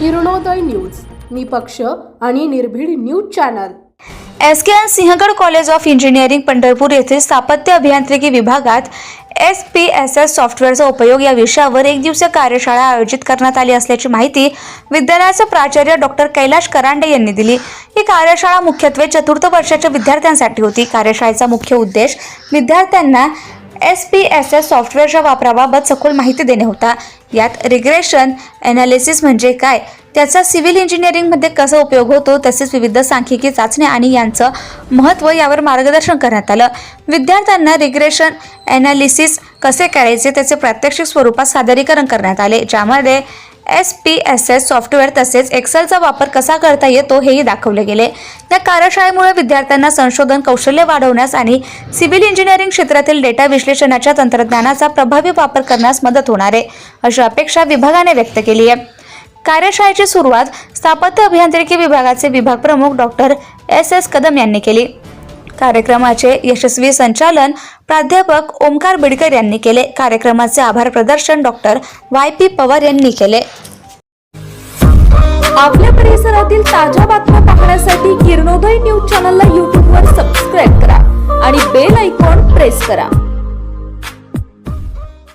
Kiranoday news. निपक्ष आणि निर्भीड news channel. S K N Sinhgad college of engineering Pandharpur येथील स्थापत्य अभियांत्रिकी विभागात एस पी एस एस सॉफ्टवेअरचा उपयोग या विषयावर एक दिवसीय कार्यशाळा आयोजित करण्यात आली असल्याची माहिती विद्यालयाचे प्राचार्य डॉक्टर कैलाश करांडे यांनी दिली. ही कार्यशाळा मुख्यत्वे चतुर्थ वर्षाच्या विद्यार्थ्यांसाठी होती. कार्यशाळेचा मुख्य उद्देश विद्यार्थ्यांना एस पी एस एस सॉफ्टवेअरच्या वापराबाबत सखोल माहिती देणे होता. यात रिग्रेशन ॲनालिसिस म्हणजे काय? त्याचा सिव्हिल इंजिनिअरिंगमध्ये कसा उपयोग होतो? तसेच विविध सांख्यिकी चाचण्या आणि यांचं महत्त्व यावर मार्गदर्शन करण्यात आलं. विद्यार्थ्यांना रिग्रेशन ॲनालिसिस कसे करायचे? त्याचे प्रात्यक्षिक स्वरूपात सादरीकरण करण्यात आले. ज्यामध्ये S P S S software तसेच एक्सेलचा वापर कसा करता येतो हेही दाखवले गेले. या कार्यशाळेमुळे विद्यार्थ्यांना संशोधन कौशल्य वाढवण्यास आणि सिव्हिल इंजिनिअरिंग क्षेत्रातील डेटा विश्लेषणाच्या तंत्रज्ञानाचा प्रभावी वापर करण्यास मदत होणार आहे अशी अपेक्षा विभागाने व्यक्त केली आहे. कार्यशाळेची सुरुवात स्थापत्य अभियांत्रिकी विभागाचे विभाग प्रमुख डॉक्टर एस एस कदम यांनी केली. कार्यक्रमाचे यशस्वी संचालन प्राध्यापक ओमकार बिडकर यांनी केले. कार्यक्रमाचे आभार प्रदर्शन डॉक्टर वाय पी पवार यांनी केले. आपल्या परिसरातील ताज्या बातम्या पाहण्यासाठी किरणोदय न्यूज चॅनलला यूट्यूबवर सबस्क्राईब करा आणि बेल ऐकॉन प्रेस करा.